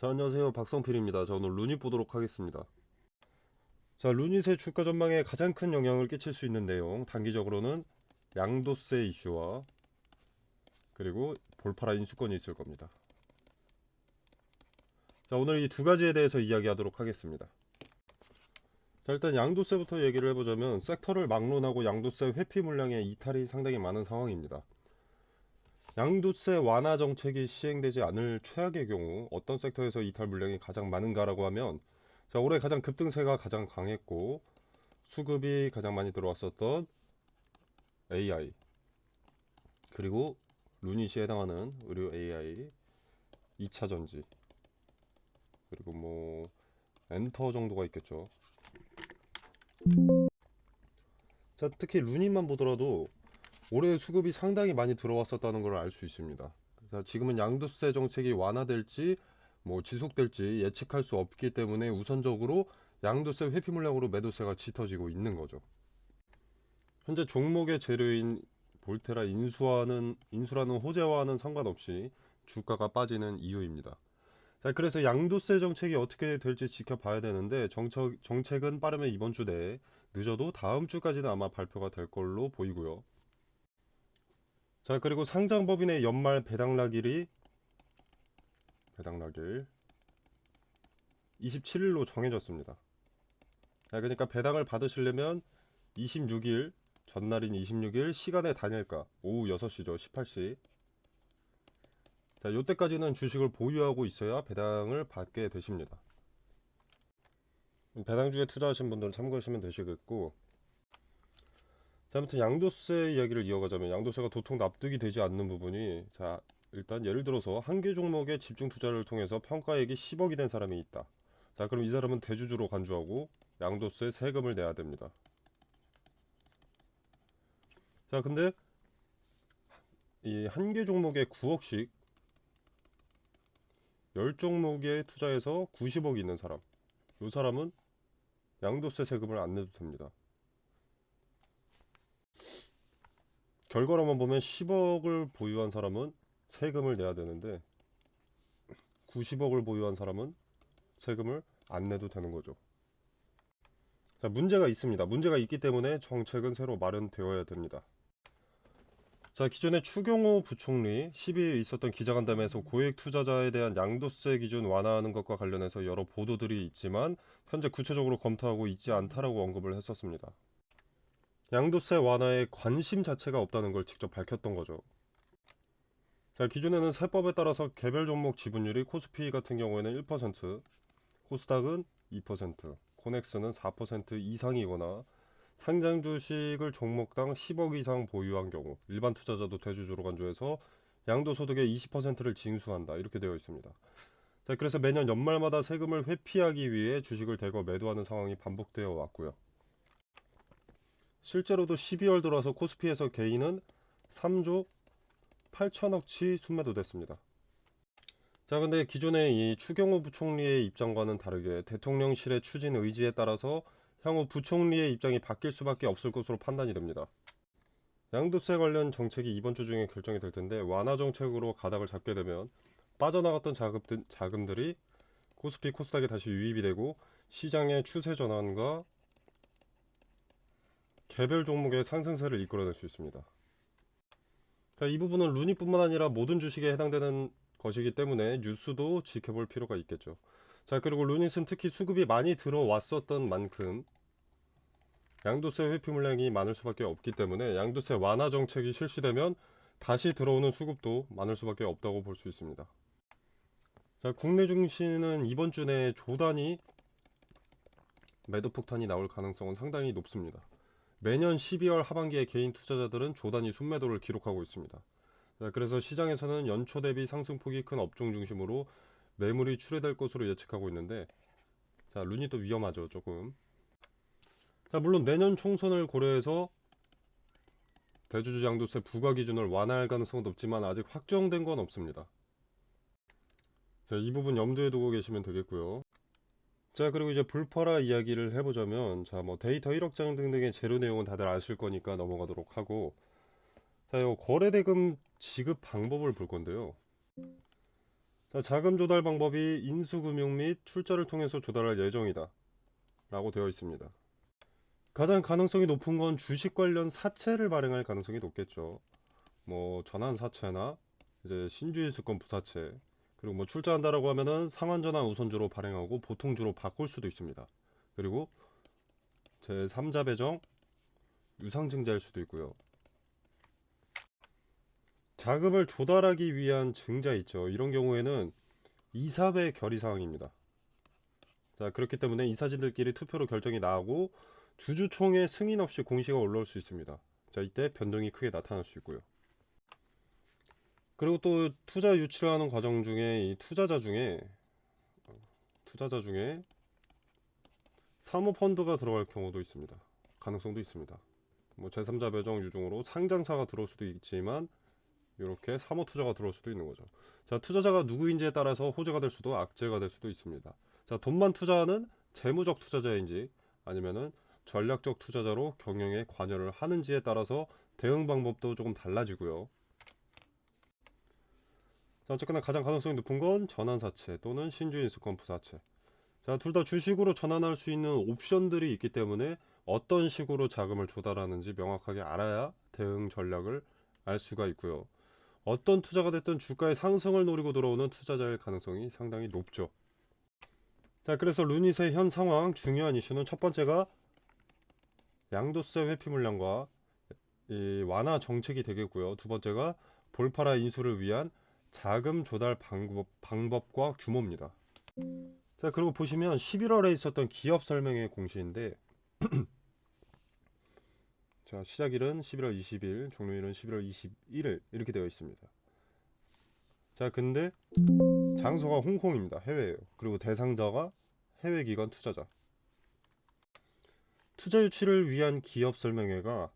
자, 안녕하세요. 박성필입니다. 자, 오늘 루닛 보도록 하겠습니다. 자, 루닛의 주가 전망에 가장 큰 영향을 끼칠 수 있는 내용, 단기적으로는 양도세 이슈와 그리고 볼파라 인수권이 있을 겁니다. 자, 오늘 이 두 가지에 대해서 이야기하도록 하겠습니다. 자, 일단 양도세부터 얘기를 해보자면 섹터를 막론하고 양도세 회피 물량의 이탈이 상당히 많은 상황입니다. 양도세 완화 정책이 시행되지 않을 최악의 경우 어떤 섹터에서 이탈 물량이 가장 많은가라고 하면 자 올해 가장 급등세가 가장 강했고 수급이 가장 많이 들어왔었던 AI 그리고 루닛이 해당하는 의료 AI 2차 전지 그리고 뭐 엔터 정도가 있겠죠. 자 특히 루닛만 보더라도 올해 수급이 상당히 많이 들어왔었다는 걸 알 수 있습니다. 자, 지금은 양도세 정책이 완화될지 뭐 지속될지 예측할 수 없기 때문에 우선적으로 양도세 회피 물량으로 매도세가 짙어지고 있는 거죠. 현재 종목의 재료인 볼테라 인수하는 인수라는 호재와는 상관없이 주가가 빠지는 이유입니다. 자, 그래서 양도세 정책이 어떻게 될지 지켜봐야 되는데 정책, 정책은 빠르면 이번 주 내에 늦어도 다음 주까지는 아마 발표가 될 걸로 보이고요. 자 그리고 상장법인의 연말 배당락일이 배당락일 27일로 정해졌습니다. 자 그러니까 배당을 받으시려면 26일 전날인 26일 시간의 단일가 오후 6시죠 18시 자 요때까지는 주식을 보유하고 있어야 배당을 받게 되십니다. 배당주에 투자하신 분들은 참고하시면 되시겠고 자, 아무튼 양도세 이야기를 이어가자면 양도세가 도통 납득이 되지 않는 부분이 자, 일단 예를 들어서 한 개 종목에 집중 투자를 통해서 평가액이 10억이 된 사람이 있다. 자, 그럼 이 사람은 대주주로 간주하고 양도세 세금을 내야 됩니다. 자, 근데 이 한 개 종목에 9억씩 10종목에 투자해서 90억이 있는 사람. 이 사람은 양도세 세금을 안 내도 됩니다. 결과로만 보면 10억을 보유한 사람은 세금을 내야 되는데 90억을 보유한 사람은 세금을 안 내도 되는 거죠. 자, 문제가 있습니다. 문제가 있기 때문에 정책은 새로 마련되어야 됩니다. 자, 기존에 추경호 부총리 12일 있었던 기자간담회에서 고액 투자자에 대한 양도세 기준 완화하는 것과 관련해서 여러 보도들이 있지만 현재 구체적으로 검토하고 있지 않다라고 언급을 했었습니다. 양도세 완화에 관심 자체가 없다는 걸 직접 밝혔던 거죠. 자, 기존에는 세법에 따라서 개별 종목 지분율이 코스피 같은 경우에는 1%, 코스닥은 2%, 코넥스는 4% 이상이거나 상장 주식을 종목당 10억 이상 보유한 경우 일반 투자자도 대주주로 간주해서 양도소득의 20%를 징수한다 이렇게 되어 있습니다. 자, 그래서 매년 연말마다 세금을 회피하기 위해 주식을 대거 매도하는 상황이 반복되어 왔고요. 실제로도 12월 들어와서 코스피에서 개인은 3조 8천억치 순매도됐습니다. 자, 근데 기존의 이 추경호 부총리의 입장과는 다르게 대통령실의 추진 의지에 따라서 향후 부총리의 입장이 바뀔 수밖에 없을 것으로 판단이 됩니다. 양도세 관련 정책이 이번 주 중에 결정이 될 텐데 완화 정책으로 가닥을 잡게 되면 빠져나갔던 자금들, 자금들이 코스피 코스닥에 다시 유입이 되고 시장의 추세 전환과 개별 종목의 상승세를 이끌어낼 수 있습니다. 자, 이 부분은 루닛뿐만 아니라 모든 주식에 해당되는 것이기 때문에 뉴스도 지켜볼 필요가 있겠죠. 자, 그리고 루닛은 특히 수급이 많이 들어왔었던 만큼 양도세 회피 물량이 많을 수밖에 없기 때문에 양도세 완화 정책이 실시되면 다시 들어오는 수급도 많을 수밖에 없다고 볼 수 있습니다. 자, 국내 증시는 이번 주 내에 조단위 매도 폭탄이 나올 가능성은 상당히 높습니다. 매년 12월 하반기에 개인 투자자들은 조단위 순매도를 기록하고 있습니다. 자, 그래서 시장에서는 연초 대비 상승폭이 큰 업종 중심으로 매물이 출회될 것으로 예측하고 있는데 자 루닛도 위험하죠 조금. 자 물론 내년 총선을 고려해서 대주주 양도세 부과 기준을 완화할 가능성은 높지만 아직 확정된 건 없습니다. 자 이 부분 염두에 두고 계시면 되겠고요 자 그리고 이제 불퍼라 이야기를 해보자면 자 뭐 데이터 1억 장 등등의 재료 내용은 다들 아실 거니까 넘어가도록 하고 자 이거 거래대금 지급 방법을 볼 건데요 자, 자금 조달 방법이 인수금융 및 출자를 통해서 조달할 예정이다. 라고 되어 있습니다. 가장 가능성이 높은 건 주식 관련 사채를 발행할 가능성이 높겠죠. 뭐 전환 사채나 이제 신주인수권 부사채 그리고 뭐 출자한다라고 하면은 상환 전환 우선주로 발행하고 보통주로 바꿀 수도 있습니다. 그리고 제 3자 배정 유상증자일 수도 있고요. 자금을 조달하기 위한 증자 있죠. 이런 경우에는 이사회 결의 사항입니다. 자, 그렇기 때문에 이사진들끼리 투표로 결정이 나고 주주총회 승인 없이 공시가 올라올 수 있습니다. 자, 이때 변동이 크게 나타날 수 있고요. 그리고 또 투자 유치를 하는 과정 중에 이 투자자 중에 투자자 중에 사모펀드가 들어갈 경우도 있습니다. 가능성도 있습니다. 뭐 제3자 배정 유중으로 상장사가 들어올 수도 있지만 이렇게 사모 투자가 들어올 수도 있는 거죠. 자, 투자자가 누구인지에 따라서 호재가 될 수도 악재가 될 수도 있습니다. 자, 돈만 투자하는 재무적 투자자인지 아니면은 전략적 투자자로 경영에 관여를 하는지에 따라서 대응 방법도 조금 달라지고요. 자, 어쨌거나 가장 가능성이 높은 건 전환사채 또는 신주인수권 부사채. 자, 둘 다 주식으로 전환할 수 있는 옵션들이 있기 때문에 어떤 식으로 자금을 조달하는지 명확하게 알아야 대응 전략을 알 수가 있고요. 어떤 투자가 됐든 주가의 상승을 노리고 들어오는 투자자일 가능성이 상당히 높죠. 자, 그래서 루닛의 현 상황 중요한 이슈는 첫 번째가 양도세 회피 물량과 이 완화 정책이 되겠고요. 두 번째가 볼파라 인수를 위한 자금 조달 방법, 방법 과 규모입니다. 자, 그리고 보시면 11월에 있었던 기업 설명회 공시인데 자, 시작일은 11월 20일, 종료일은 11월 21일 이렇게 되어 있습니다. 자, 근데 장소가 홍콩입니다. 해외예요. 그리고 대상자가 해외 기관 투자자. 투자 유치를 위한 기업 설명회가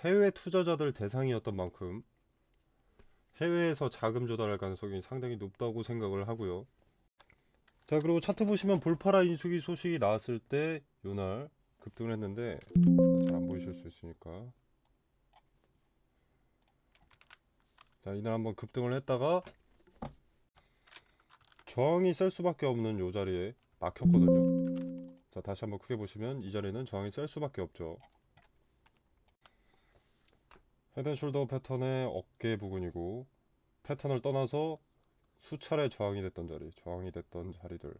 해외 투자자들 대상이었던 만큼 해외에서 자금 조달할 가능성이 상당히 높다고 생각을 하고요. 자, 그리고 차트 보시면 볼파라 인수기 소식이 나왔을 때 요날 급등을 했는데 잘 안 보이실 수 있으니까 자, 이날 한번 급등을 했다가 저항이 셀 수밖에 없는 요 자리에 막혔거든요. 자, 다시 한번 크게 보시면 이 자리는 저항이 셀 수밖에 없죠. 헤드앤숄더 패턴의 어깨 부분이고 패턴을 떠나서 수차례 저항이 됐던 자리, 저항이 됐던 자리들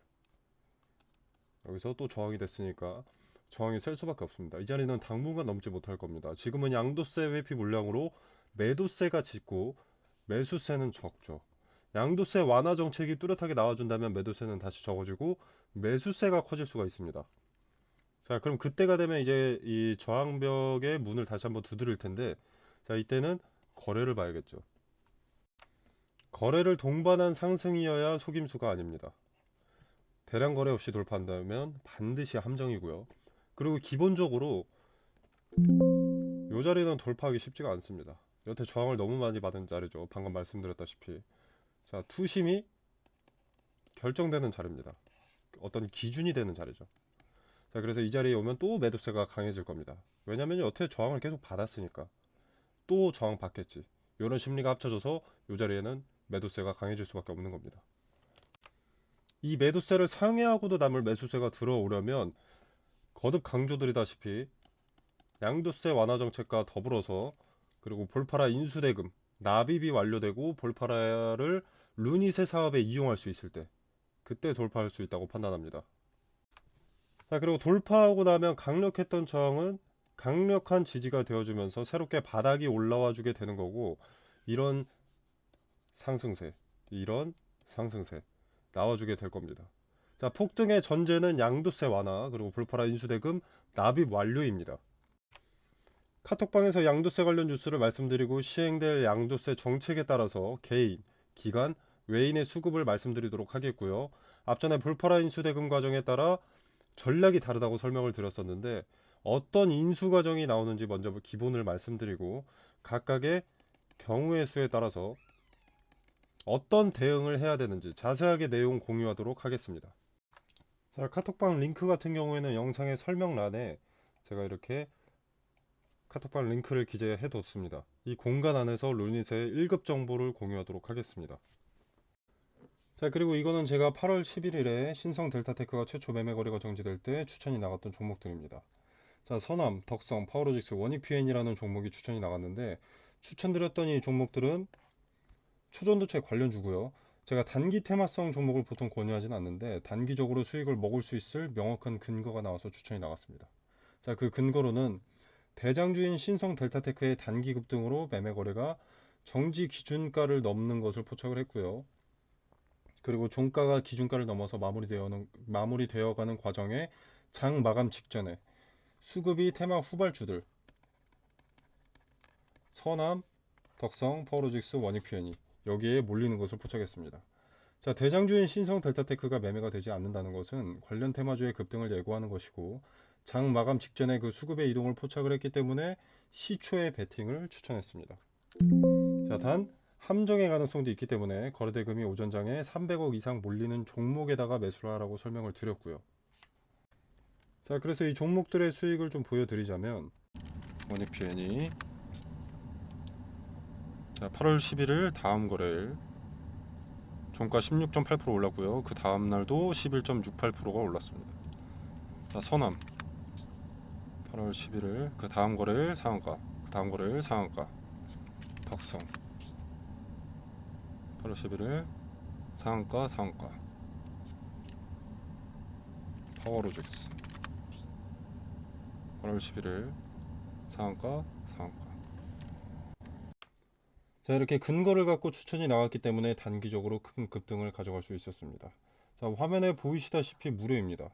여기서 또 저항이 됐으니까 저항이 셀 수밖에 없습니다. 이 자리는 당분간 넘지 못할 겁니다. 지금은 양도세 회피 물량으로 매도세가 짙고 매수세는 적죠. 양도세 완화 정책이 뚜렷하게 나와준다면 매도세는 다시 적어지고 매수세가 커질 수가 있습니다. 자, 그럼 그때가 되면 이제 이 저항벽의 문을 다시 한번 두드릴 텐데, 자, 이때는 거래를 봐야겠죠. 거래를 동반한 상승이어야 속임수가 아닙니다. 대량 거래 없이 돌파한다면 반드시 함정이고요. 그리고 기본적으로 이 자리는 돌파하기 쉽지가 않습니다. 여태 저항을 너무 많이 받은 자리죠. 방금 말씀드렸다시피. 자, 투심이 결정되는 자리입니다. 어떤 기준이 되는 자리죠. 자, 그래서 이 자리에 오면 또 매도세가 강해질 겁니다. 왜냐면 여태 저항을 계속 받았으니까. 또 저항 받겠지. 이런 심리가 합쳐져서 이 자리에는 매도세가 강해질 수밖에 없는 겁니다. 이 매도세를 상회하고도 남을 매수세가 들어오려면 거듭 강조드리다시피 양도세 완화 정책과 더불어서 그리고 볼파라 인수대금 납입이 완료되고 볼파라를 루닛의 사업에 이용할 수 있을 때 그때 돌파할 수 있다고 판단합니다. 자 그리고 돌파하고 나면 강력했던 저항은 강력한 지지가 되어주면서 새롭게 바닥이 올라와 주게 되는 거고 이런 상승세 이런 상승세 나와주게 될 겁니다. 자 폭등의 전제는 양도세 완화 그리고 볼파라 인수대금 납입 완료입니다. 카톡방에서 양도세 관련 뉴스를 말씀드리고 시행될 양도세 정책에 따라서 개인, 기관, 외인의 수급을 말씀드리도록 하겠고요. 앞전에 볼파라 인수대금 과정에 따라 전략이 다르다고 설명을 드렸었는데 어떤 인수 과정이 나오는지 먼저 기본을 말씀드리고 각각의 경우의 수에 따라서 어떤 대응을 해야 되는지 자세하게 내용 공유하도록 하겠습니다. 자, 카톡방 링크 같은 경우에는 영상의 설명란에 제가 이렇게 카톡방 링크를 기재해 뒀습니다. 이 공간 안에서 루닛의 1급 정보를 공유하도록 하겠습니다. 자, 그리고 이거는 제가 8월 11일에 신성 델타테크가 최초 매매 거래가 정지될 때 추천이 나갔던 종목들입니다. 자, 서남, 덕성, 파워로직스, 원익PN이라는 종목이 추천이 나갔는데 추천드렸던 이 종목들은 초전도체 관련주고요. 제가 단기 테마성 종목을 보통 권유하진 않는데 단기적으로 수익을 먹을 수 있을 명확한 근거가 나와서 추천이 나갔습니다. 자, 그 근거로는 대장주인 신성 델타테크의 단기 급등으로 매매 거래가 정지 기준가를 넘는 것을 포착을 했고요. 그리고 종가가 기준가를 넘어서 마무리되어는 마무리되어가는 과정에 장 마감 직전에 수급이 테마 후발주들 서남, 덕성, 파워로직스, 원익PN이 여기에 몰리는 것을 포착했습니다. 자, 대장주인 신성 델타테크가 매매가 되지 않는다는 것은 관련 테마주의 급등을 예고하는 것이고 장 마감 직전에 그 수급의 이동을 포착을 했기 때문에 시초의 베팅을 추천했습니다. 자, 단 함정의 가능성도 있기 때문에 거래대금이 오전장에 300억 이상 몰리는 종목에다가 매수를 하라고 설명을 드렸고요. 자, 그래서 이 종목들의 수익을 좀 보여드리자면 원익PN이 자, 8월 11일 다음 거래일 종가 16.8% 올랐고요. 그 다음 날도 11.68%가 올랐습니다. 자, 서남 8월 11일 그 다음 거래일 상한가, 그 다음 거래일 상한가. 덕성 8월 11일 상한가 상한가. 파워로직스 8월 11일 상한가 상한가. 자 이렇게 근거를 갖고 추천이 나왔기 때문에 단기적으로 큰 급등을 가져갈 수 있었습니다. 자 화면에 보이시다시피 무료입니다.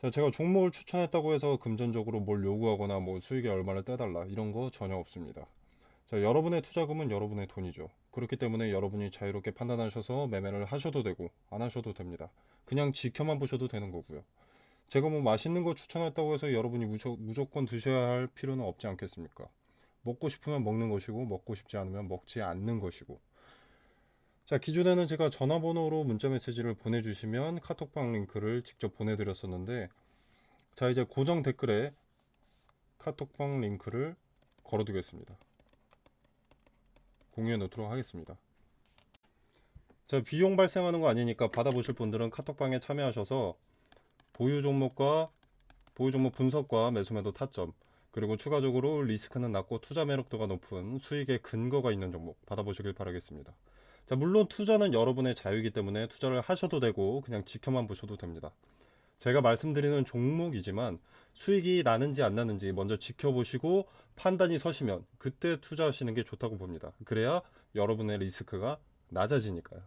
자 제가 종목을 추천했다고 해서 금전적으로 뭘 요구하거나 뭐 수익에 얼마를 떼달라 이런 거 전혀 없습니다. 자 여러분의 투자금은 여러분의 돈이죠. 그렇기 때문에 여러분이 자유롭게 판단하셔서 매매를 하셔도 되고 안 하셔도 됩니다. 그냥 지켜만 보셔도 되는 거고요. 제가 뭐 맛있는 거 추천했다고 해서 여러분이 무조, 무조건 드셔야 할 필요는 없지 않겠습니까? 먹고 싶으면 먹는 것이고 먹고 싶지 않으면 먹지 않는 것이고. 자 기존에는 제가 전화번호로 문자 메시지를 보내주시면 카톡방 링크를 직접 보내드렸었는데 자 이제 고정 댓글에 카톡방 링크를 걸어두겠습니다. 공유해 놓도록 하겠습니다. 자 비용 발생하는 거 아니니까 받아보실 분들은 카톡방에 참여하셔서 보유 종목과 보유 종목 분석과 매수매도 타점 그리고 추가적으로 리스크는 낮고 투자 매력도가 높은 수익의 근거가 있는 종목 받아보시길 바라겠습니다. 자, 물론 투자는 여러분의 자유이기 때문에 투자를 하셔도 되고 그냥 지켜만 보셔도 됩니다. 제가 말씀드리는 종목이지만 수익이 나는지 안 나는지 먼저 지켜보시고 판단이 서시면 그때 투자하시는 게 좋다고 봅니다. 그래야 여러분의 리스크가 낮아지니까요.